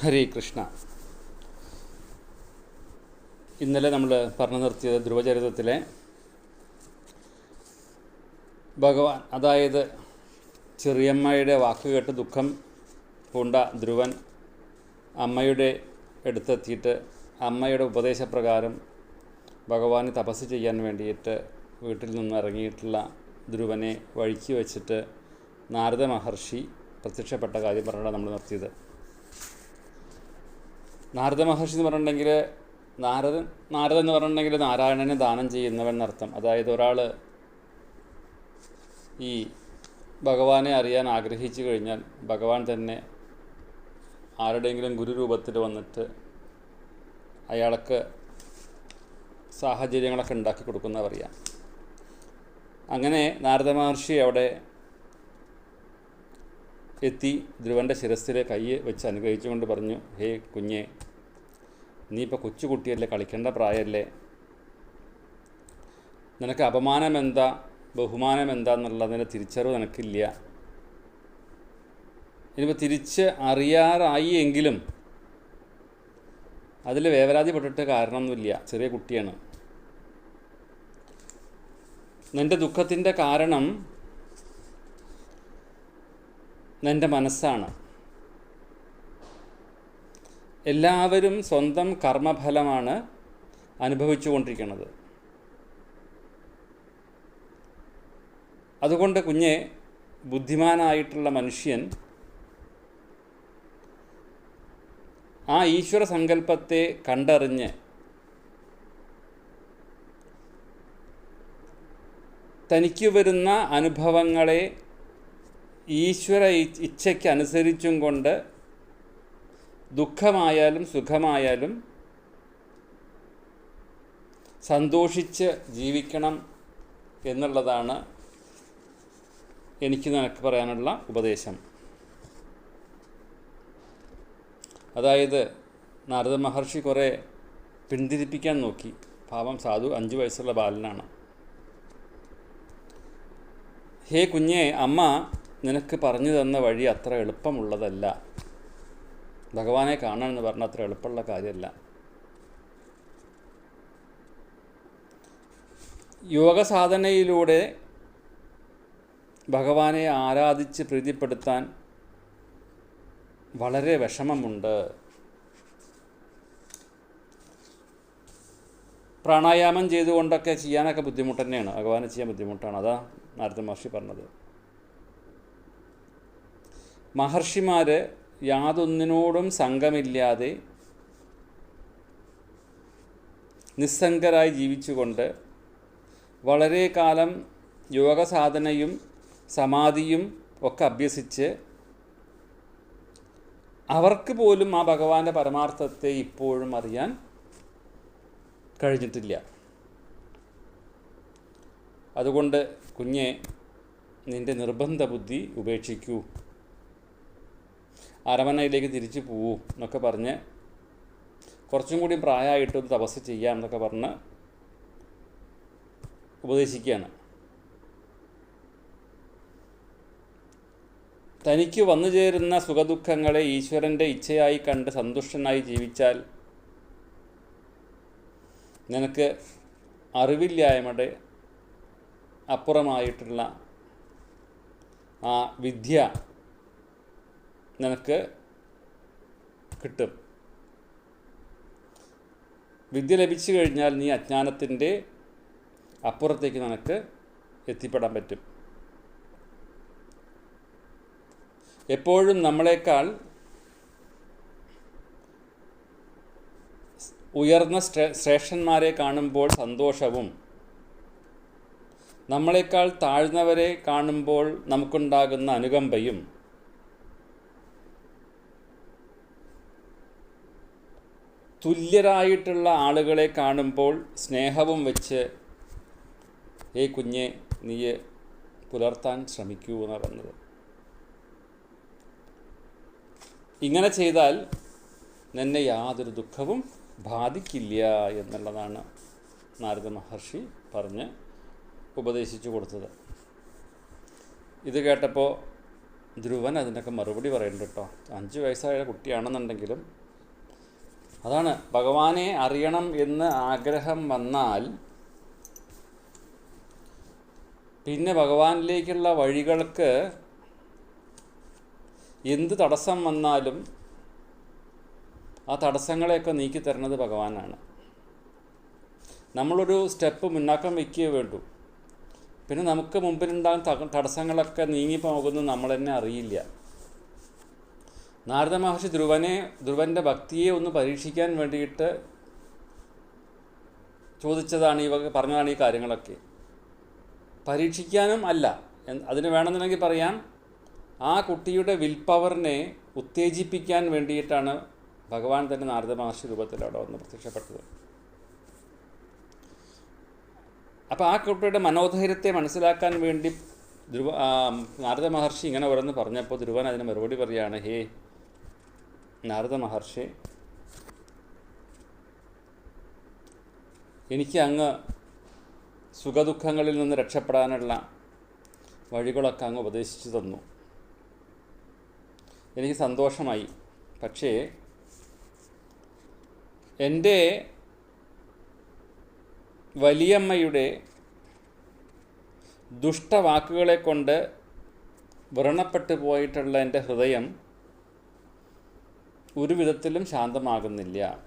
ഹരേ കൃഷ്ണ. ഇന്നലെ നമ്മൾ പറഞ്ഞു നിർത്തിയത് ധ്രുവചരിതത്തിലെ ഭഗവാൻ അതായത് ചെറിയമ്മയുടെ വാക്ക് കേട്ട് ദുഃഖം പൂണ്ട ധ്രുവൻ അമ്മയുടെ അടുത്തെത്തിയിട്ട് അമ്മയുടെ ഉപദേശപ്രകാരം ഭഗവാന് തപസ് ചെയ്യാൻ വേണ്ടിയിട്ട് വീട്ടിൽ നിന്ന് ഇറങ്ങിയിട്ടുള്ള ധ്രുവനെ വഴിക്ക് വെച്ചിട്ട് നാരദ മഹർഷി പ്രത്യക്ഷപ്പെട്ട കാര്യം പറഞ്ഞാണ് നമ്മൾ നിർത്തിയത്. നാരദ മഹർഷി എന്ന് പറഞ്ഞിട്ടുണ്ടെങ്കിൽ നാരദൻ നാരദൻ എന്ന് പറഞ്ഞിട്ടുണ്ടെങ്കിൽ നാരായണനെ ദാനം ചെയ്യുന്നവൻ എന്നർത്ഥം. അതായത് ഒരാൾ ഈ ഭഗവാനെ അറിയാൻ ആഗ്രഹിച്ചു കഴിഞ്ഞാൽ ഭഗവാൻ തന്നെ ആരുടെയെങ്കിലും ഗുരുരൂപത്തിൽ വന്നിട്ട് അയാൾക്ക് സാഹചര്യങ്ങളൊക്കെ ഉണ്ടാക്കി കൊടുക്കുന്ന പറയാം അങ്ങനെ നാരദ മഹർഷി അവിടെ എത്തി ധ്രുവന്റെ ശിരസ്സിൽ കൈ വെച്ച് അനുഗ്രഹിച്ചുകൊണ്ട് പറഞ്ഞു ഹേ കുഞ്ഞെ നീ ഇപ്പോൾ കൊച്ചുകുട്ടിയല്ലേ കളിക്കേണ്ട പ്രായമല്ലേ നിനക്ക് അപമാനം എന്താ ബഹുമാനം എന്താന്നുള്ളതിന്റെ തിരിച്ചറിവ് നിനക്കില്ല. ഇനിയിപ്പോൾ തിരിച്ച് അറിയാറായി എങ്കിലും അതിൽ വേവരാതിപ്പെട്ടിട്ട് കാരണമൊന്നുമില്ല. ചെറിയ കുട്ടിയാണ്. നിന്റെ ദുഃഖത്തിന്റെ കാരണം നിന്റെ മനസ്സാണ്. എല്ലാവരും സ്വന്തം കർമ്മഫലമാണ് അനുഭവിച്ചുകൊണ്ടിരിക്കുന്നത്. അതുകൊണ്ട് കുഞ്ഞെ ബുദ്ധിമാനായിട്ടുള്ള മനുഷ്യൻ ആ ഈശ്വര സങ്കല്പത്തെ കണ്ടറിഞ്ഞ് തനിക്ക് വരുന്ന അനുഭവങ്ങളെ ഈശ്വര ഇച്ഛയ്ക്ക് അനുസരിച്ചും കൊണ്ട് ദുഃഖമായാലും സുഖമായാലും സന്തോഷിച്ച് ജീവിക്കണം എന്നുള്ളതാണ് എനിക്ക് നിനക്ക് പറയാനുള്ള ഉപദേശം. അതായത് നാരദ മഹർഷി കുറേ പിന്തിരിപ്പിക്കാൻ നോക്കി. പാവം സാധു അഞ്ച് വയസ്സുള്ള ബാലനാണ്. ഹേ കുഞ്ഞേ അമ്മ നിനക്ക് പറഞ്ഞു തന്ന വഴി അത്ര എളുപ്പമുള്ളതല്ല. ഭഗവാനെ കാണണമെന്ന് പറഞ്ഞാൽ അത്ര എളുപ്പമുള്ള കാര്യമല്ല. യോഗസാധനയിലൂടെ ഭഗവാനെ ആരാധിച്ച് പ്രീതിപ്പെടുത്താൻ വളരെ വിഷമമുണ്ട്. പ്രാണായാമം ചെയ്തുകൊണ്ടൊക്കെ ചെയ്യാനൊക്കെ ബുദ്ധിമുട്ട് തന്നെയാണ് ഭഗവാനെ ചെയ്യാൻ ബുദ്ധിമുട്ടാണ്. അതാ നാരദ മഹർഷി പറഞ്ഞത്. മഹർഷിമാർ യാതൊന്നിനോടും സംഘമില്ലാതെ നിസ്സംഗരായി ജീവിച്ചുകൊണ്ട് വളരെ കാലം യോഗസാധനയും സമാധിയും ഒക്കെ അഭ്യസിച്ച് അവർക്ക് പോലും ആ ഭഗവാന്റെ പരമാർത്ഥത്തെ ഇപ്പോഴും അറിയാൻ കഴിഞ്ഞിട്ടില്ല. അതുകൊണ്ട് കുഞ്ഞെ നിന്റെ നിർബന്ധ ബുദ്ധി ഉപേക്ഷിക്കൂ. അരമനയിലേക്ക് തിരിച്ചു പോവും എന്നൊക്കെ പറഞ്ഞ് കുറച്ചും കൂടി പ്രായമായിട്ട് ഒന്ന് തപസ് ചെയ്യാം എന്നൊക്കെ പറഞ്ഞ് ഉപദേശിക്കുകയാണ്. തനിക്ക് വന്നു ചേരുന്ന സുഖദുഃഖങ്ങളെ ഈശ്വരന്റെ ഇച്ഛയായി കണ്ട് സന്തുഷ്ടനായി ജീവിച്ചാൽ നിനക്ക് അറിവില്ലായ്മയുടെ അപ്പുറമായിട്ടുള്ള ആ വിദ്യ നിനക്ക് കിട്ടും. വിദ്യ ലഭിച്ചു കഴിഞ്ഞാൽ നീ അജ്ഞാനത്തിന്റെ അപ്പുറത്തേക്ക് നിനക്ക് എത്തിപ്പെടാൻ പറ്റും. എപ്പോഴും നമ്മളെക്കാൾ ഉയർന്ന ശ്രേഷ്ഠന്മാരെ കാണുമ്പോൾ സന്തോഷവും നമ്മളെക്കാൾ താഴ്ന്നവരെ കാണുമ്പോൾ നമുക്കുണ്ടാകുന്ന അനുകമ്പയും തുല്യരായിട്ടുള്ള ആളുകളെ കാണുമ്പോൾ സ്നേഹവും വെച്ച് ഏ കുഞ്ഞെ നീ പുലർത്താൻ ശ്രമിക്കൂ എന്ന് പറഞ്ഞത്. ഇങ്ങനെ ചെയ്താൽ നിന്നെ യാതൊരു ദുഃഖവും ബാധിക്കില്ല എന്നുള്ളതാണ് നാരദ മഹർഷി പറഞ്ഞ് ഉപദേശിച്ചു കൊടുത്തത്. ഇത് കേട്ടപ്പോൾ ധ്രുവൻ അതിനൊക്കെ മറുപടി പറയുന്നുണ്ട് കേട്ടോ. അഞ്ച് വയസ്സായ കുട്ടിയാണെന്നുണ്ടെങ്കിലും അതാണ് ഭഗവാനെ അറിയണം എന്ന് ആഗ്രഹം വന്നാൽ പിന്നെ ഭഗവാനിലേക്കുള്ള വഴികൾക്ക് എന്ത് തടസ്സം വന്നാലും ആ തടസ്സങ്ങളെയൊക്കെ നീക്കി തരുന്നത് ഭഗവാനാണ്. നമ്മളൊരു സ്റ്റെപ്പ് മുന്നാക്കം വയ്ക്കുകയേ വേണ്ടു. പിന്നെ നമുക്ക് മുമ്പിലുണ്ടാകുന്ന തടസ്സങ്ങളൊക്കെ നീങ്ങിപ്പോകുന്നത് നമ്മൾ തന്നെ അറിയില്ല. നാരദ മഹർഷി ധ്രുവനെ ധ്രുവന്റെ ഭക്തിയെ ഒന്ന് പരീക്ഷിക്കാൻ വേണ്ടിയിട്ട് ചോദിച്ചതാണ് ഈ പറഞ്ഞതാണ് ഈ കാര്യങ്ങളൊക്കെ. പരീക്ഷിക്കാനും അല്ല. അതിന് വേണമെന്നുണ്ടെങ്കിൽ പറയാം ആ കുട്ടിയുടെ വിൽ പവറിനെ ഉത്തേജിപ്പിക്കാൻ വേണ്ടിയിട്ടാണ് ഭഗവാൻ തന്നെ നാരദ മഹർഷി രൂപത്തിൽ അവിടെ വന്ന് പ്രത്യക്ഷപ്പെട്ടത്. അപ്പോൾ ആ കുട്ടിയുടെ മനോധൈര്യത്തെ മനസ്സിലാക്കാൻ വേണ്ടി ധ്രുവ നാരദ മഹർഷി ഇങ്ങനെ ഓരോന്ന് പറഞ്ഞപ്പോൾ ധ്രുവൻ അതിന് മറുപടി പറയുകയാണ് ഹേ നാരദ മഹർഷി എനിക്ക് അങ്ങ് സുഖദുഃഖങ്ങളിൽ നിന്ന് രക്ഷപ്പെടാനുള്ള വഴികളൊക്കെ അങ്ങ് ഉപദേശിച്ചു തന്നു. എനിക്ക് സന്തോഷമായി. പക്ഷേ എന്റെ വലിയമ്മയുടെ ദുഷ്ടവാക്കുകളെ കൊണ്ട് വ്രണപ്പെട്ടു പോയിട്ടുള്ള എന്റെ ഹൃദയം ഒരു വിധത്തിലും ശാന്തമാകുന്നില്ല.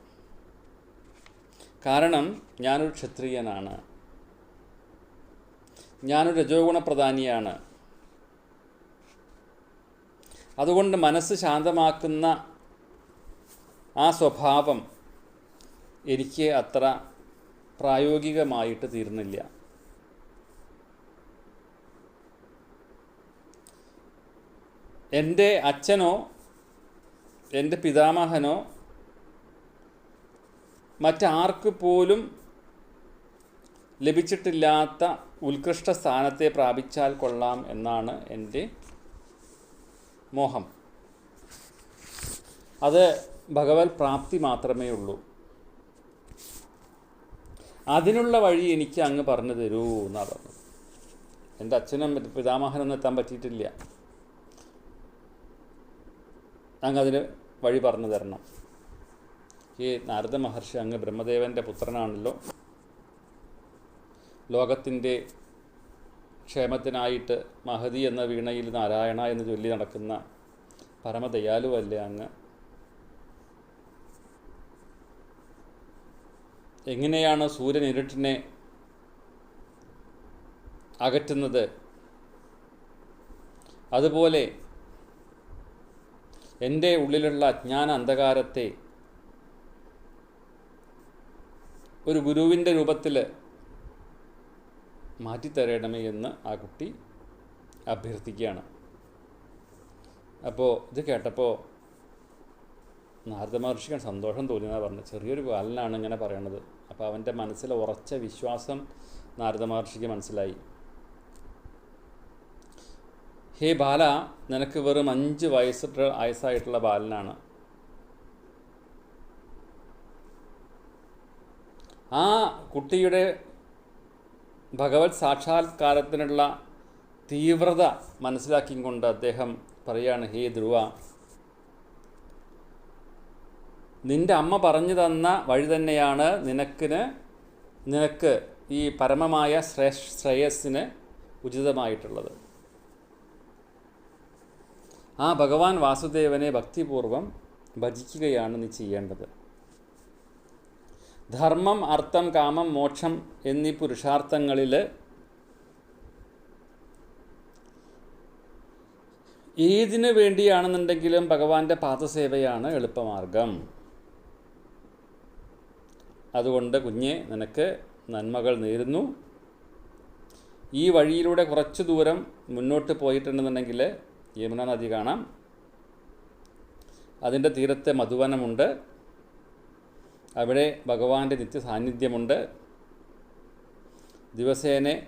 കാരണം ഞാനൊരു ക്ഷത്രിയനാണ്. ഞാനൊരു രജോഗുണപ്രധാനിയാണ്. അതുകൊണ്ട് മനസ്സ് ശാന്തമാക്കുന്ന ആ സ്വഭാവം എനിക്ക് അത്ര പ്രായോഗികമായിട്ട് തീർന്നില്ല. എന്റെ അച്ഛനോ എന്റെ പിതാമഹനോ മറ്റാർക്ക് പോലും ലഭിച്ചിട്ടില്ലാത്ത ഉത്കൃഷ്ട സ്ഥാനത്തെ പ്രാപിച്ചാൽ കൊള്ളാം എന്നാണ് എന്റെ മോഹം. അത് ഭഗവത് പ്രാപ്തി മാത്രമേ ഉള്ളൂ. അതിനുള്ള വഴി എനിക്ക് അങ്ങ് പറഞ്ഞു തരൂ എന്നാണ് പറഞ്ഞത്. എന്റെ അച്ഛനും പിതാമഹനൊന്നും എത്താൻ പറ്റിയിട്ടില്ല. അങ്ങ് അതിന് വഴി പറഞ്ഞു തരണം. ഈ നാരദ മഹർഷി അങ്ങ് ബ്രഹ്മദേവന്റെ പുത്രനാണല്ലോ. ലോകത്തിന്റെ ക്ഷേമത്തിനായിട്ട് മഹതി എന്ന വീണയിൽ നാരായണ എന്ന് ചൊല്ലി നടക്കുന്ന പരമദയാലുവല്ലേ അങ്ങ്? എങ്ങനെയാണ് സൂര്യൻ ഇരുട്ടിനെ അകറ്റുന്നത്? അതുപോലെ എന്റെ ഉള്ളിലുള്ള അജ്ഞാന അന്ധകാരത്തെ ഒരു ഗുരുവിന്റെ രൂപത്തിൽ മാറ്റിത്തരണമേ എന്ന് ആ കുട്ടി അഭ്യർത്ഥിക്കുകയാണ്. അപ്പോൾ ഇത് കേട്ടപ്പോൾ നാരദ മഹർഷിക്ക് സന്തോഷം തോന്നിയെന്നാണ് പറഞ്ഞത്. ചെറിയൊരു ബാലനാണ് ഇങ്ങനെ പറയണത്. അപ്പോൾ അവന്റെ മനസ്സിലെ ഉറച്ച വിശ്വാസം നാരദ മഹർഷിക്ക് മനസ്സിലായി. ഹേ ബാല നിനക്ക് വെറും അഞ്ച് വയസ്സിട്ട് വയസ്സായിട്ടുള്ള ബാലനാണ്. ആ കുട്ടിയുടെ ഭഗവത് സാക്ഷാത്കാരത്തിനുള്ള തീവ്രത മനസ്സിലാക്കിക്കൊണ്ട് അദ്ദേഹം പറയാണ് ഹേ ധ്രുവ നിന്റെ അമ്മ പറഞ്ഞു തന്ന വഴി തന്നെയാണ് നിനക്കിന് നിനക്ക് ഈ പരമമായ ശ്രേ ശ്രേയസ്സിന് ഉചിതമായിട്ടുള്ളത്. ആ ഭഗവാൻ വാസുദേവനെ ഭക്തിപൂർവം ഭജിക്കുകയാണ് നീ ചെയ്യേണ്ടത്. ധർമ്മം അർത്ഥം കാമം മോക്ഷം എന്നീ പുരുഷാർത്ഥങ്ങളിൽ ഏതിനു വേണ്ടിയാണെന്നുണ്ടെങ്കിലും ഭഗവാന്റെ പാദസേവയാണ് എളുപ്പമാർഗം. അതുകൊണ്ട് കുഞ്ഞെ നിനക്ക് നന്മകൾ നേരുന്നു. ഈ വഴിയിലൂടെ കുറച്ച് ദൂരം മുന്നോട്ട് പോയിട്ടുണ്ടെന്നുണ്ടെങ്കിൽ യമുന നദി കാണാം അതിന്റെ തീരത്തെ മധുവനമുണ്ട്. അവിടെ ഭഗവാന്റെ നിത്യ സാന്നിധ്യമുണ്ട് ദിവസേന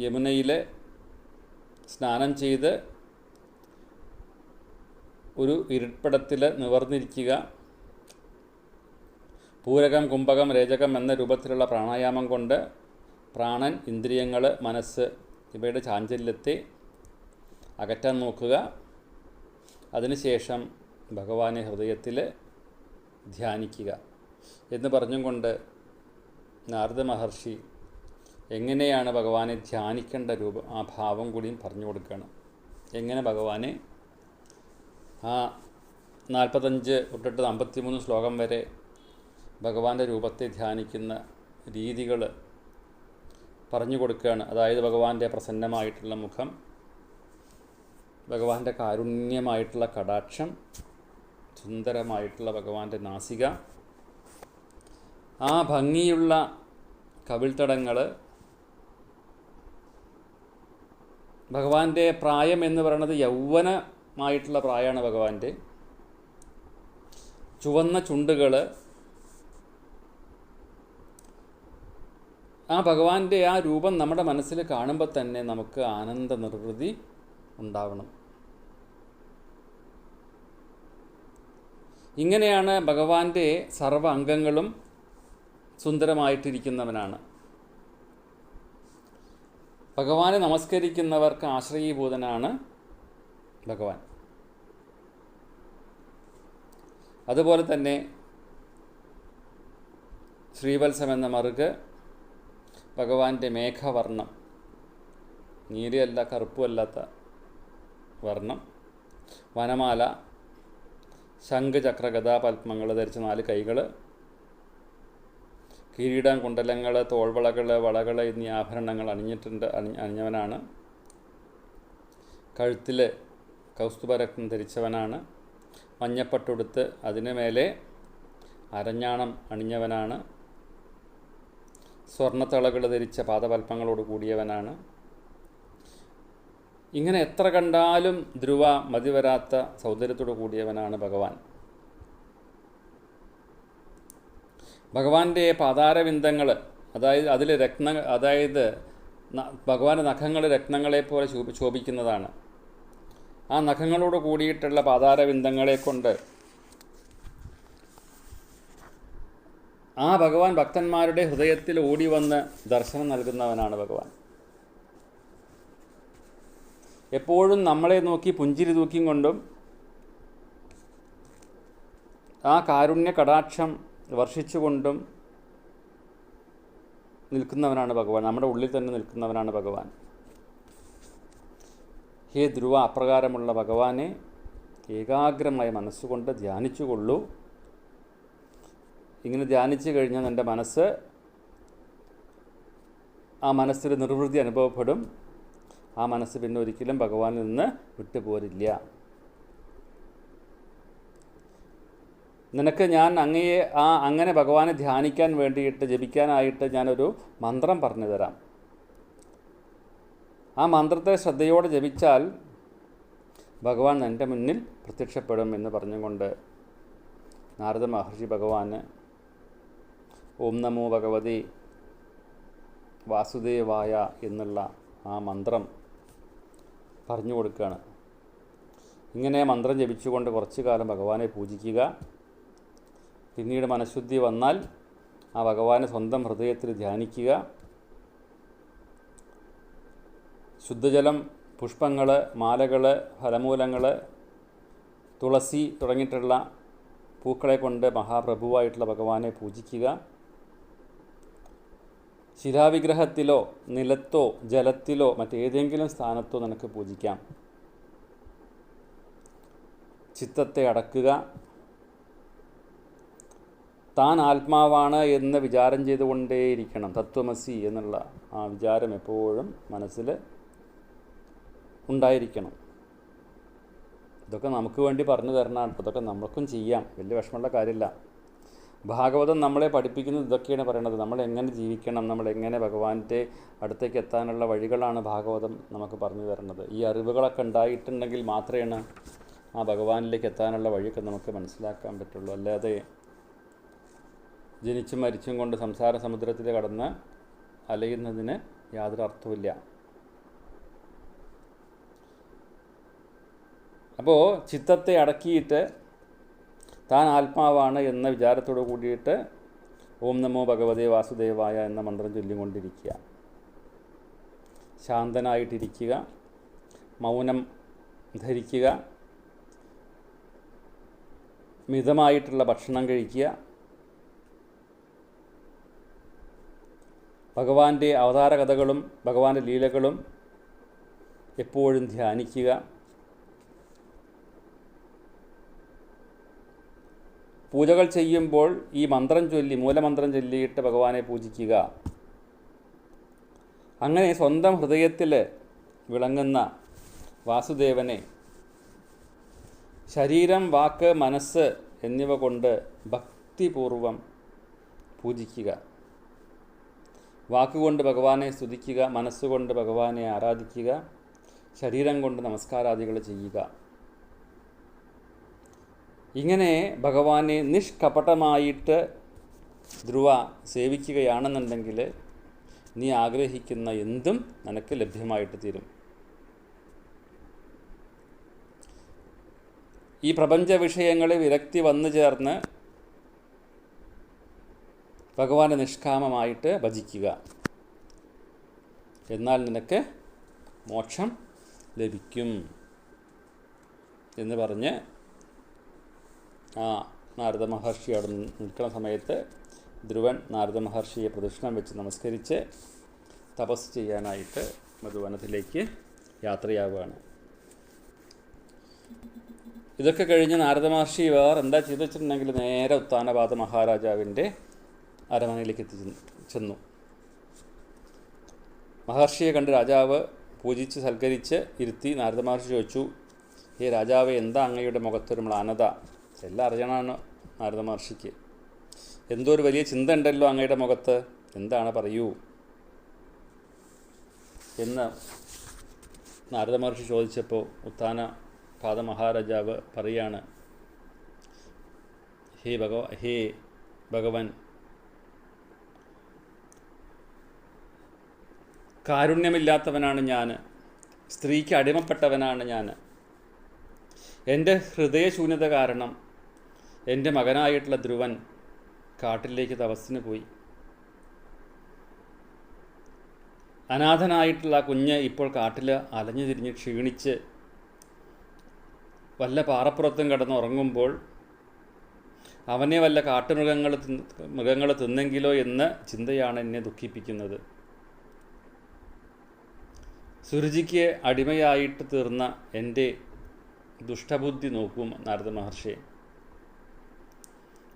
യമുനയിൽ സ്നാനം ചെയ്ത് ഒരു ഇരിപ്പിടത്തിൽ നിവർന്നിരിക്കുക. പൂരകം കുംഭകം രേചകം എന്ന രൂപത്തിലുള്ള പ്രാണായാമം കൊണ്ട് പ്രാണൻ ഇന്ദ്രിയങ്ങൾ മനസ്സ് ഇവയുടെ ചാഞ്ചല്യത്തെ അകറ്റാൻ നോക്കുക. അതിനുശേഷം ഭഗവാനെ ഹൃദയത്തിൽ ധ്യാനിക്കുക. എന്ന് പറഞ്ഞും കൊണ്ട് നാരദ മഹർഷി എങ്ങനെയാണ് ഭഗവാനെ ധ്യാനിക്കേണ്ട രൂപം ആ ഭാവം കൂടിയും പറഞ്ഞു കൊടുക്കണം എങ്ങനെ ഭഗവാനെ? ആ നാൽപ്പത്തഞ്ച് തൊട്ടിട്ട് അമ്പത്തിമൂന്ന് ശ്ലോകം വരെ ഭഗവാന്റെ രൂപത്തെ ധ്യാനിക്കുന്ന രീതികൾ പറഞ്ഞു കൊടുക്കുകയാണ്. അതായത് ഭഗവാന്റെ പ്രസന്നമായിട്ടുള്ള മുഖം ഭഗവാന്റെ കാരുണ്യമായിട്ടുള്ള കടാക്ഷം സുന്ദരമായിട്ടുള്ള ഭഗവാന്റെ നാസിക ആ ഭംഗിയുള്ള കവിൾത്തടങ്ങൾ ഭഗവാന്റെ പ്രായം എന്ന് പറയുന്നത് യൗവനമായിട്ടുള്ള പ്രായമാണ് ഭഗവാന്റെ. ചുവന്ന ചുണ്ടുകൾ ആ ഭഗവാന്റെ ആ രൂപം നമ്മുടെ മനസ്സിൽ കാണുമ്പോൾ തന്നെ നമുക്ക് ആനന്ദ നിർവൃതി ഉണ്ടാവണം. ഇങ്ങനെയാണ് ഭഗവാന്റെ സർവ അംഗങ്ങളും സുന്ദരമായിട്ടിരിക്കുന്നവനാണ്. ഭഗവാനെ നമസ്കരിക്കുന്നവർക്ക് ആശ്രയീഭൂതനാണ് ഭഗവാൻ. അതുപോലെ തന്നെ ശ്രീവത്സം എന്ന മറുക് ഭഗവാന്റെ മേഘവർണം. നീലയല്ല കറുപ്പുമല്ലാത്ത വർണം. വനമാല ശംഖ് ചക്ര ഗതാപത്മങ്ങൾ ധരിച്ച നാല് കൈകൾ കിരീടം കുണ്ടലങ്ങൾ തോൾവളകൾ വളകൾ എന്നീ ആഭരണങ്ങൾ അണിഞ്ഞിട്ടുണ്ട് അണി അണിഞ്ഞവനാണ്. കഴുത്തിൽ കൗസ്തുഭരത്നം ധരിച്ചവനാണ്. മഞ്ഞപ്പട്ടുടുത്ത് അതിനു മേലെ അരഞ്ഞാണം അണിഞ്ഞവനാണ്. സ്വർണത്തളകൾ ധരിച്ച പാദപൽപ്പങ്ങളോട് കൂടിയവനാണ്. ഇങ്ങനെ എത്ര കണ്ടാലും ധ്രുവ മതിവരാത്ത സൗന്ദര്യത്തോടു കൂടിയവനാണ് ഭഗവാൻ. ഭഗവാന്റെ പാതാരവിന്ദങ്ങൾ അതായത് അതിൽ രത്ന അതായത് ഭഗവാന്റെ നഖങ്ങൾ രത്നങ്ങളെ പോലെ ശോഭി ശോഭിക്കുന്നതാണ്. ആ നഖങ്ങളോട് കൂടിയിട്ടുള്ള പാതാരവിന്ദങ്ങളെ കൊണ്ട് ആ ഭഗവാൻ ഭക്തന്മാരുടെ ഹൃദയത്തിൽ ഓടി വന്ന് ദർശനം നൽകുന്നവനാണ് ഭഗവാൻ. എപ്പോഴും നമ്മളെ നോക്കി പുഞ്ചിരി തൂക്കിയും കൊണ്ടും ആ കാരുണ്യ കടാക്ഷം വർഷിച്ചുകൊണ്ടും നിൽക്കുന്നവനാണ് ഭഗവാൻ. നമ്മുടെ ഉള്ളിൽ തന്നെ നിൽക്കുന്നവനാണ് ഭഗവാൻ. ഹേ ധ്രുവ അപ്രകാരമുള്ള ഭഗവാനെ ഏകാഗ്രമായ മനസ്സുകൊണ്ട് ധ്യാനിച്ചുകൊള്ളൂ. ഇങ്ങനെ ധ്യാനിച്ചു കഴിഞ്ഞാൽ എന്റെ മനസ്സ് ആ മനസ്സിൽ നിർവൃത്തി അനുഭവപ്പെടും. ആ മനസ്സ് പിന്നെ ഒരിക്കലും ഭഗവാനിൽ നിന്ന് വിട്ടുപോരില്ല. നിനക്ക് ഞാൻ അങ്ങയെ ആ അങ്ങനെ ഭഗവാനെ ധ്യാനിക്കാൻ വേണ്ടിയിട്ട് ജപിക്കാനായിട്ട് ഞാനൊരു മന്ത്രം പറഞ്ഞു തരാം. ആ മന്ത്രത്തെ ശ്രദ്ധയോടെ ജപിച്ചാൽ ഭഗവാൻ എന്റെ മുന്നിൽ പ്രത്യക്ഷപ്പെടും എന്ന് പറഞ്ഞുകൊണ്ട് നാരദ മഹർഷി ഭഗവാന് ഓം നമോ ഭഗവതി വാസുദേവായ എന്നുള്ള ആ മന്ത്രം പറഞ്ഞു കൊടുക്കുകയാണ്. ഇങ്ങനെ മന്ത്രം ജപിച്ചുകൊണ്ട് കുറച്ചു കാലം ഭഗവാനെ പൂജിക്കുക. പിന്നീട് മനഃശുദ്ധി വന്നാൽ ആ ഭഗവാനെ സ്വന്തം ഹൃദയത്തിൽ ധ്യാനിക്കുക. ശുദ്ധജലം പുഷ്പങ്ങൾ മാലകൾ ഫലമൂലങ്ങൾ തുളസി തുടങ്ങിയിട്ടുള്ള പൂക്കളെ കൊണ്ട് മഹാപ്രഭുവായിട്ടുള്ള ഭഗവാനെ പൂജിക്കുക. ശിലാവിഗ്രഹത്തിലോ നിലത്തോ ജലത്തിലോ മറ്റേതെങ്കിലും സ്ഥാനത്തോ നിനക്ക് പൂജിക്കാം. ചിത്തത്തെ അടക്കുക. താൻ ആത്മാവാണ് എന്ന് വിചാരം ചെയ്തുകൊണ്ടേയിരിക്കണം. തത്വമസി എന്നുള്ള ആ വിചാരം എപ്പോഴും മനസ്സിൽ ഉണ്ടായിരിക്കണം. ഇതൊക്കെ നമുക്ക് വേണ്ടി പറഞ്ഞു തരണം. ഇതൊക്കെ നമുക്കും ചെയ്യാം. വലിയ വിഷമമുള്ള കാര്യമില്ല. ഭാഗവതം നമ്മളെ പഠിപ്പിക്കുന്നത് ഇതൊക്കെയാണ് പറയുന്നത് നമ്മൾ എങ്ങനെ ജീവിക്കണം നമ്മൾ എങ്ങനെ ഭഗവാന്റെ അടുത്തേക്ക് എത്താനുള്ള വഴികളാണ് ഭാഗവതം നമുക്ക് പറഞ്ഞു തരുന്നത്. ഈ അറിവുകളൊക്കെ ഉണ്ടായിട്ടുണ്ടെങ്കിൽ മാത്രമേ ആ ഭഗവാനിലേക്ക് എത്താനുള്ള വഴിയൊക്കെ നമുക്ക് മനസ്സിലാക്കാൻ പറ്റുള്ളൂ. അല്ലാതെ ജനിച്ചും മരിച്ചും കൊണ്ട് സംസാര സമുദ്രത്തിൽ കടന്ന് അലയുന്നതിന് യാതൊരു അർത്ഥവുമില്ല. അപ്പോൾ ചിത്തത്തെ അടക്കിയിട്ട് താൻ ആത്മാവാണ് എന്ന വിചാരത്തോട് കൂടിയിട്ട് ഓം നമോ ഭഗവതേ വാസുദേവായ എന്ന മന്ത്രം ചൊല്ലിക്കൊണ്ടിരിക്കുക. ശാന്തനായിട്ടിരിക്കുക. മൗനം ധരിക്കുക. മിതമായിട്ടുള്ള ഭക്ഷണം കഴിക്കുക. ഭഗവാന്റെ അവതാര കഥകളും ഭഗവാന്റെ ലീലകളും എപ്പോഴും ധ്യാനിക്കുക. പൂജകൾ ചെയ്യുമ്പോൾ ഈ മന്ത്രം ചൊല്ലി മൂലമന്ത്രം ചൊല്ലിയിട്ട് ഭഗവാനെ പൂജിക്കുക. അങ്ങനെ സ്വന്തം ഹൃദയത്തിൽ വിളങ്ങുന്ന വാസുദേവനെ ശരീരം വാക്ക് മനസ്സ് എന്നിവ കൊണ്ട് ഭക്തിപൂർവം പൂജിക്കുക. വാക്കുകൊണ്ട് ഭഗവാനെ സ്തുതിക്കുക മനസ്സുകൊണ്ട് ഭഗവാനെ ആരാധിക്കുക ശരീരം കൊണ്ട് നമസ്കാരാദികൾ ചെയ്യുക. ഇങ്ങനെ ഭഗവാനെ നിഷ്കപടമായിട്ട് ധ്രുവ സേവിക്കുകയാണെന്നുണ്ടെങ്കിൽ നീ ആഗ്രഹിക്കുന്ന എന്തും നിനക്ക് ലഭ്യമായിട്ട് തീരും. ഈ പ്രപഞ്ച വിഷയങ്ങളിൽ വിരക്തി വന്നു ചേർന്ന് ഭഗവാനെ നിഷ്കാമമായിട്ട് ഭജിക്കുക. എന്നാൽ നിനക്ക് മോക്ഷം ലഭിക്കും എന്ന് പറഞ്ഞ് ആ നാരദ മഹർഷി അവിടെ നിൽക്കുന്ന സമയത്ത് ധ്രുവൻ നാരദ മഹർഷിയെ പ്രദക്ഷിണം വെച്ച് നമസ്കരിച്ച് തപസ് ചെയ്യാനായിട്ട് മധുവനത്തിലേക്ക് യാത്രയാവുകയാണ്. ഇതൊക്കെ കഴിഞ്ഞ് നാരദ മഹർഷി വേറെ എന്താ ചെയ്തു വെച്ചിട്ടുണ്ടെങ്കിൽ നേരെ ഉത്താനപാത മഹാരാജാവിന്റെ അരമനയിലേക്ക് എത്തി ചെന്നു മഹർഷിയെ കണ്ട് രാജാവ് പൂജിച്ച് സൽക്കരിച്ച് ഇരുത്തി നാരദ മഹർഷി ചോദിച്ചു ഈ രാജാവ് എന്താ അങ്ങയുടെ മുഖത്തൊരു മ്ലാനത? എല്ലാം അറിയണമാണ് നാരദ മഹർഷിക്ക്. എന്തോ ഒരു വലിയ ചിന്ത ഉണ്ടല്ലോ അങ്ങയുടെ മുഖത്ത്? എന്താണ് പറയൂ? എന്ന് നാരദ മഹർഷി ചോദിച്ചപ്പോൾ ഉത്താന പാദ മഹാരാജാവ് പറയാണ് ഹേ ഭഗവ ഹേ ഭഗവൻ കാരുണ്യമില്ലാത്തവനാണ് ഞാൻ സ്ത്രീക്ക് അടിമപ്പെട്ടവനാണ് ഞാൻ. എന്റെ ഹൃദയശൂന്യത കാരണം എന്റെ മകനായിട്ടുള്ള ധ്രുവൻ കാട്ടിലേക്ക് തപസ്സിന് പോയി. അനാഥനായിട്ടുള്ള ആ കുഞ്ഞ് ഇപ്പോൾ കാട്ടിൽ അലഞ്ഞു തിരിഞ്ഞ് ക്ഷീണിച്ച് വല്ല പാറപ്പുറത്തും കിടന്ന് ഉറങ്ങുമ്പോൾ അവനെ വല്ല കാട്ടുമൃഗങ്ങൾ മൃഗങ്ങൾ തിന്നെങ്കിലോ എന്ന ചിന്തയാണ് എന്നെ ദുഃഖിപ്പിക്കുന്നത്. സുരുചിക്ക് അടിമയായിട്ട് തീർന്ന എന്റെ ദുഷ്ടബുദ്ധി നോക്കും നാരദ മഹർഷി.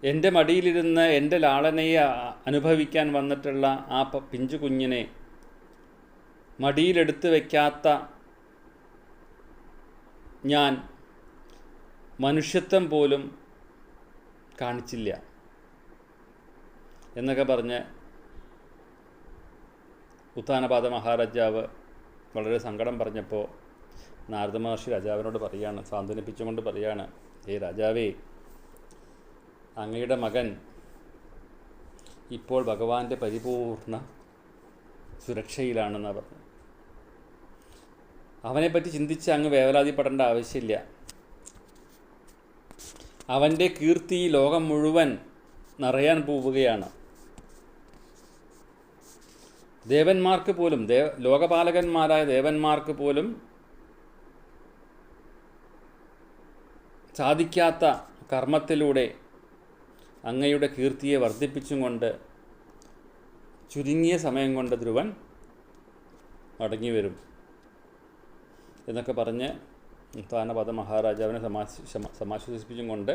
എന്റെ മടിയിലിരുന്ന് എന്റെ ലാളനയെ അനുഭവിക്കാൻ വന്നിട്ടുള്ള ആ പിഞ്ചു കുഞ്ഞിനെ മടിയിലെടുത്ത് വയ്ക്കാത്ത ഞാൻ മനുഷ്യത്വം പോലും കാണിച്ചില്ല എന്നൊക്കെ പറഞ്ഞ് ഉത്താനപാത മഹാരാജാവ് വളരെ സങ്കടം പറഞ്ഞപ്പോൾ നാരദ മഹർഷി രാജാവിനോട് പറയാണ് സാന്ത്വനിപ്പിച്ചുകൊണ്ട് പറയാണ് ഏ രാജാവേ അങ്ങയുടെ മകൻ. ഇപ്പോൾ ഭഗവാന്റെ പരിപൂർണ സുരക്ഷയിലാണെന്നാണ് പറഞ്ഞു അവനെപ്പറ്റി ചിന്തിച്ച് അങ്ങ് വേവലാതിപ്പെടേണ്ട ആവശ്യമില്ല. അവന്റെ കീർത്തി ലോകം മുഴുവൻ നിറയാൻ പോവുകയാണ്. ദേവന്മാർക്ക് പോലും ദേവ ലോകപാലകന്മാരായ ദേവന്മാർക്ക് പോലും സാധിക്കാത്ത കർമ്മത്തിലൂടെ അങ്ങയുടെ കീർത്തിയെ വർദ്ധിപ്പിച്ചും കൊണ്ട് ചുരുങ്ങിയ സമയം കൊണ്ട് ധ്രുവൻ മടങ്ങി വരും എന്നൊക്കെ പറഞ്ഞ് സ്ഥാനപദ മഹാരാജാവിനെ സമാശ സമാശ്വസിപ്പിച്ചും കൊണ്ട്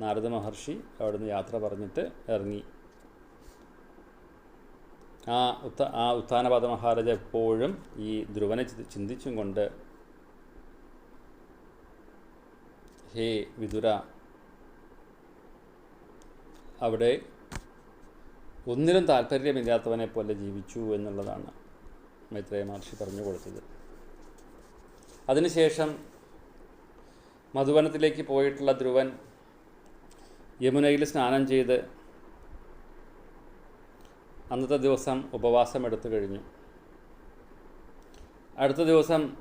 നാരദ മഹർഷി അവിടുന്ന് യാത്ര പറഞ്ഞിട്ട് ഇറങ്ങി. ആ ഉത്ത ആ ഉത്ഥാനപാത മഹാരാജ എപ്പോഴും ഈ ധ്രുവനെ ചിന്തിച്ചും കൊണ്ട് ഹേ വിതുര അവിടെ ഒന്നിനും താല്പര്യമില്ലാത്തവനെ പോലെ ജീവിച്ചു എന്നുള്ളതാണ് മൈത്രേയ മഹർഷി പറഞ്ഞു കൊടുത്തത്. അതിനുശേഷം മധുവനത്തിലേക്ക് പോയിട്ടുള്ള ധ്രുവൻ യമുനയിൽ സ്നാനം ചെയ്ത് അന്നത്തെ ദിവസം ഉപവാസം എടുത്തു കഴിഞ്ഞു. അടുത്ത ദിവസം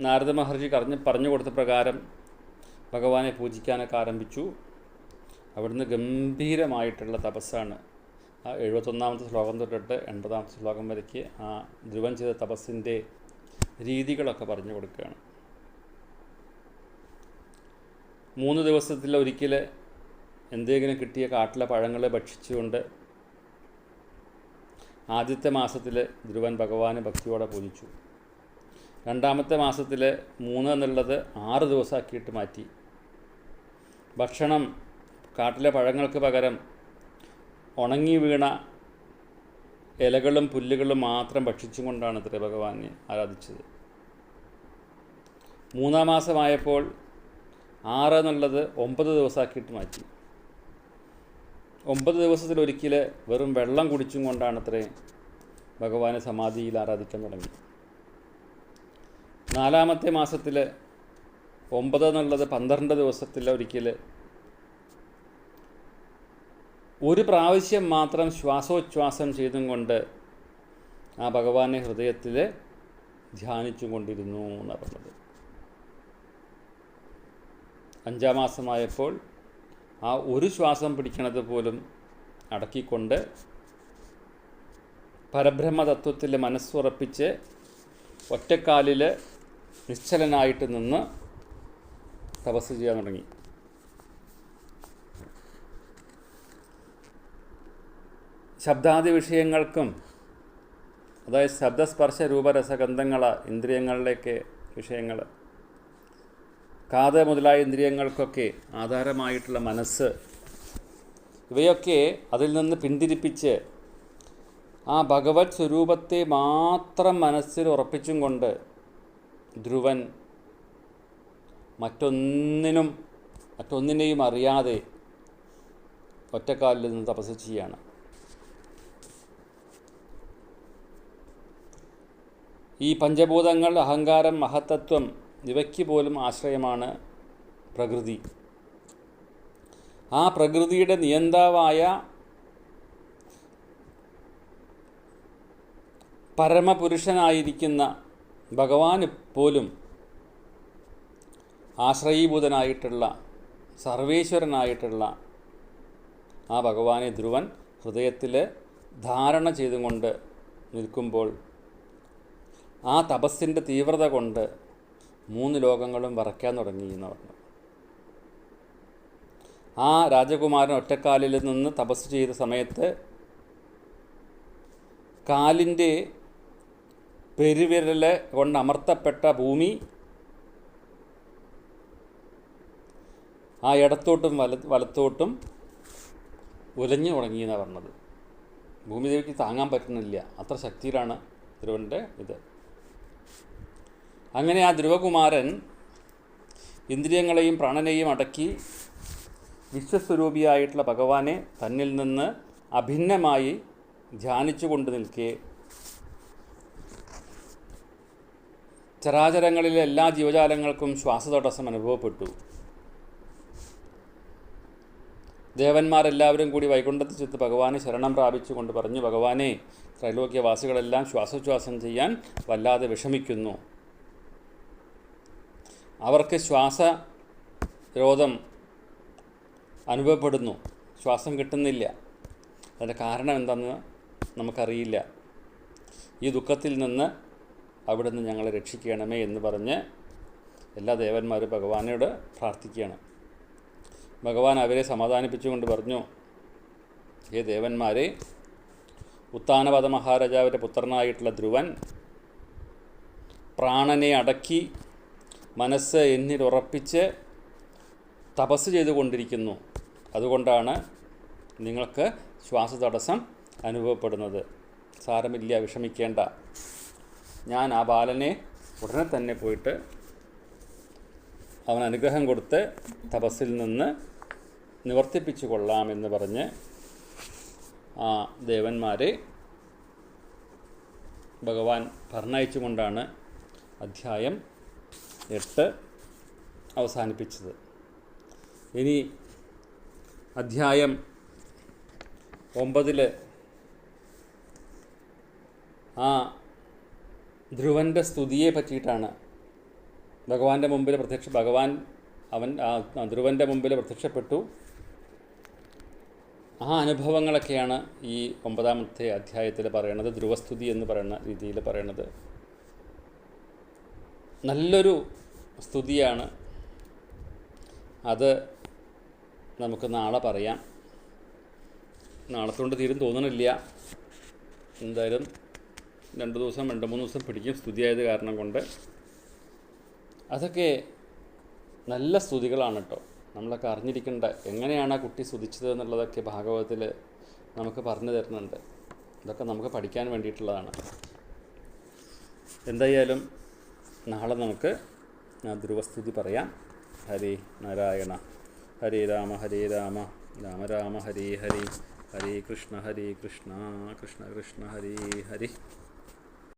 നാരദ മഹർഷി കറിഞ്ഞ് പറഞ്ഞു കൊടുത്ത പ്രകാരം ഭഗവാനെ പൂജിക്കാനൊക്കെ ആരംഭിച്ചു. അവിടുന്ന് ഗംഭീരമായിട്ടുള്ള തപസ്സാണ്. ആ എഴുപത്തൊന്നാമത്തെ ശ്ലോകം തൊട്ടിട്ട് എൺപതാമത്തെ ശ്ലോകം വരയ്ക്ക് ആ ധ്രുവൻ ചെയ്ത തപസ്സിന്റെ രീതികളൊക്കെ പറഞ്ഞു കൊടുക്കുകയാണ്. മൂന്ന് ദിവസത്തിൽ ഒരിക്കൽ എന്തെങ്കിലും കിട്ടിയ കാട്ടിലെ പഴങ്ങളെ ഭക്ഷിച്ചുകൊണ്ട് ആദ്യത്തെ മാസത്തിൽ ധ്രുവൻ ഭഗവാനെ ഭക്തിയോടെ പൂജിച്ചു. രണ്ടാമത്തെ മാസത്തിൽ മൂന്ന് എന്നുള്ളത് ആറ് ദിവസമാക്കിയിട്ട് മാറ്റി. ഭക്ഷണം കാട്ടിലെ പഴങ്ങൾക്ക് പകരം ഉണങ്ങി വീണ ഇലകളും പുല്ലുകളും മാത്രം ഭക്ഷിച്ചും കൊണ്ടാണ് ഇത്ര ഭഗവാനെ ആരാധിച്ചത്. മൂന്നാം മാസമായപ്പോൾ ആറ് എന്നുള്ളത് ഒമ്പത് ദിവസമാക്കിയിട്ട് മാറ്റി. ഒമ്പത് ദിവസത്തിലൊരിക്കൽ വെറും വെള്ളം കുടിച്ചും കൊണ്ടാണ് അത്രേ ഭഗവാനെ സമാധിയിൽ ആരാധിക്കാൻ തുടങ്ങി. നാലാമത്തെ മാസത്തിൽ ഒമ്പത് എന്നുള്ളത് പന്ത്രണ്ട് ദിവസത്തിൽ ഒരിക്കൽ ഒരു പ്രാവശ്യം മാത്രം ശ്വാസോച്ഛ്വാസം ചെയ്തും കൊണ്ട് ആ ഭഗവാനെ ഹൃദയത്തിൽ ധ്യാനിച്ചു കൊണ്ടിരുന്നു എന്നാണ് പറഞ്ഞത്. അഞ്ചാം മാസമായപ്പോൾ ആ ഒരു ശ്വാസം പിടിക്കണത് പോലും അടക്കിക്കൊണ്ട് പരബ്രഹ്മതത്വത്തിൽ മനസ്സുറപ്പിച്ച് ഒറ്റക്കാലിൽ നിശ്ചലനായിട്ട് നിന്ന് തപസ് ചെയ്യാൻ തുടങ്ങി. ശബ്ദാദി വിഷയങ്ങൾക്കും അതായത് ശബ്ദസ്പർശ രൂപരസഗന്ധങ്ങൾ ഇന്ദ്രിയങ്ങളിലേക്ക് വിഷയങ്ങൾ കാത് മുതലായ ഇന്ദ്രിയങ്ങൾക്കൊക്കെ ആധാരമായിട്ടുള്ള മനസ്സ്. ഇവയൊക്കെ അതിൽ നിന്ന് പിന്തിരിപ്പിച്ച് ആ ഭഗവത് സ്വരൂപത്തെ മാത്രം മനസ്സിൽ ഉറപ്പിച്ചും കൊണ്ട് ധ്രുവൻ മറ്റൊന്നിനും മറ്റൊന്നിനെയും അറിയാതെ ഒറ്റക്കാലിൽ നിന്ന് തപസ് ചെയ്യാണ് ഈ പഞ്ചഭൂതങ്ങൾ അഹങ്കാരം മഹത്തത്വം ഇവയ്ക്ക് പോലും ആശ്രയമാണ് പ്രകൃതി. ആ പ്രകൃതിയുടെ നിയന്താവായ പരമപുരുഷനായിരിക്കുന്ന ഭഗവാന് പോലും ആശ്രയീഭൂതനായിട്ടുള്ള സർവേശ്വരനായിട്ടുള്ള ആ ഭഗവാനെ ധ്രുവൻ ഹൃദയത്തിൽ ധാരണ ചെയ്തുകൊണ്ട് നിൽക്കുമ്പോൾ ആ തപസ്സിന്റെ തീവ്രത കൊണ്ട് മൂന്ന് ലോകങ്ങളും വറയ്ക്കാൻ തുടങ്ങി എന്ന് പറഞ്ഞു. ആ രാജകുമാരൻ ഒറ്റക്കാലിൽ നിന്ന് തപസ് ചെയ്ത സമയത്ത് കാലിന്റെ പെരുവിരൽ കൊണ്ട് അമർത്തപ്പെട്ട ഭൂമി ആ ഇടത്തോട്ടും വല വലത്തോട്ടും ഉലഞ്ഞു തുടങ്ങിയെന്നാണ് പറഞ്ഞത്. ഭൂമിദേവിക്ക് താങ്ങാൻ പറ്റുന്നില്ല. അത്ര ശക്തിയിലാണ് ഇത്. അങ്ങനെ ആ ധ്രുവകുമാരൻ ഇന്ദ്രിയങ്ങളെയും പ്രാണനെയും അടക്കി വിശ്വസ്വരൂപിയായിട്ടുള്ള ഭഗവാനെ തന്നിൽ നിന്ന് അഭിന്നമായി ധ്യാനിച്ചു കൊണ്ട് നിൽക്കെ. ചരാചരങ്ങളിലെ എല്ലാ ജീവജാലങ്ങൾക്കും ശ്വാസതടസ്സം അനുഭവപ്പെട്ടു. ദേവന്മാരെല്ലാവരും കൂടി വൈകുണ്ഠത്തിൽ ചെത്ത് ഭഗവാനെ ശരണം പ്രാപിച്ചുകൊണ്ട് പറഞ്ഞു ഭഗവാനെ ത്രൈലോക്യവാസികളെല്ലാം ശ്വാസോച്ഛ്വാസം ചെയ്യാൻ വല്ലാതെ വിഷമിക്കുന്നു. അവർക്ക് ശ്വാസരോധം അനുഭവപ്പെടുന്നു. ശ്വാസം കിട്ടുന്നില്ല. അതിന്റെ കാരണം എന്താണെന്ന് നമുക്കറിയില്ല. ഈ ദുഃഖത്തിൽ നിന്ന് അവിടുന്ന് ഞങ്ങളെ രക്ഷിക്കണമേ എന്ന് പറഞ്ഞ് എല്ലാ ദേവന്മാരും ഭഗവാനോട് പ്രാർത്ഥിക്കുകയാണ്. ഭഗവാൻ അവരെ സമാധാനിപ്പിച്ചുകൊണ്ട് പറഞ്ഞു ഹേ ദേവന്മാരെ ഉത്താനപദ മഹാരാജാവിന്റെ പുത്രനായിട്ടുള്ള ധ്രുവൻ പ്രാണനെ അടക്കി മനസ്സ് എന്നിൽ ഉറപ്പിച്ച് തപസ് ചെയ്തുകൊണ്ടിരിക്കുന്നു. അതുകൊണ്ടാണ് നിങ്ങൾക്ക് ശ്വാസതടസ്സം അനുഭവപ്പെടുന്നത്. സാരമില്ല വിഷമിക്കേണ്ട. ഞാൻ ആ ബാലനെ ഉടനെ തന്നെ പോയിട്ട് അവൻ അനുഗ്രഹം കൊടുത്ത് തപസ്സിൽ നിന്ന് നിവർത്തിപ്പിച്ചു കൊള്ളാമെന്ന് പറഞ്ഞ് ആ ദേവന്മാരെ ഭഗവാൻ പറഞ്ഞയച്ചുകൊണ്ടാണ് അധ്യായം എട്ട് അവസാനിപ്പിച്ചത്. ഇനി അധ്യായം ഒമ്പതിൽ ആ ധ്രുവന്റെ സ്തുതിയെ പറ്റിയിട്ടാണ് ഭഗവാന്റെ മുമ്പിൽ പ്രത്യക്ഷ ഭഗവാൻ അവൻ ധ്രുവന്റെ മുമ്പിൽ പ്രത്യക്ഷപ്പെട്ടു. ആ അനുഭവങ്ങളൊക്കെയാണ് ഈ ഒമ്പതാമത്തെ അധ്യായത്തിൽ പറയണത് ധ്രുവസ്തുതി എന്ന് പറയുന്ന രീതിയിൽ പറയണത്. നല്ലൊരു സ്തുതിയാണ്. അത് നമുക്ക് നാളെ പറയാം. നാളത്തോണ്ട് തീരും തോന്നണില്ല. എന്തായാലും രണ്ട് ദിവസം രണ്ട് മൂന്ന് ദിവസം പിടിക്കും സ്തുതിയായത് കാരണം കൊണ്ട്. അതൊക്കെ നല്ല സ്തുതികളാണ് കേട്ടോ നമ്മളൊക്കെ അറിഞ്ഞിരിക്കേണ്ട എങ്ങനെയാണ് ആ കുട്ടി സ്തുതിച്ചത് എന്നുള്ളതൊക്കെ ഭാഗവതത്തിൽ നമുക്ക് പറഞ്ഞു തരുന്നുണ്ട്. ഇതൊക്കെ നമുക്ക് പഠിക്കാൻ വേണ്ടിയിട്ടുള്ളതാണ്. എന്തായാലും നാളെ നമുക്ക് ധ്രുവസ്തുതി പറയാം. ഹരി നാരായണ ഹരേ രാമ ഹരേ രാമ രാമ രാമ ഹരേ ഹരി ഹരേ കൃഷ്ണ ഹരേ കൃഷ്ണ കൃഷ്ണ കൃഷ്ണ ഹരേ ഹരി.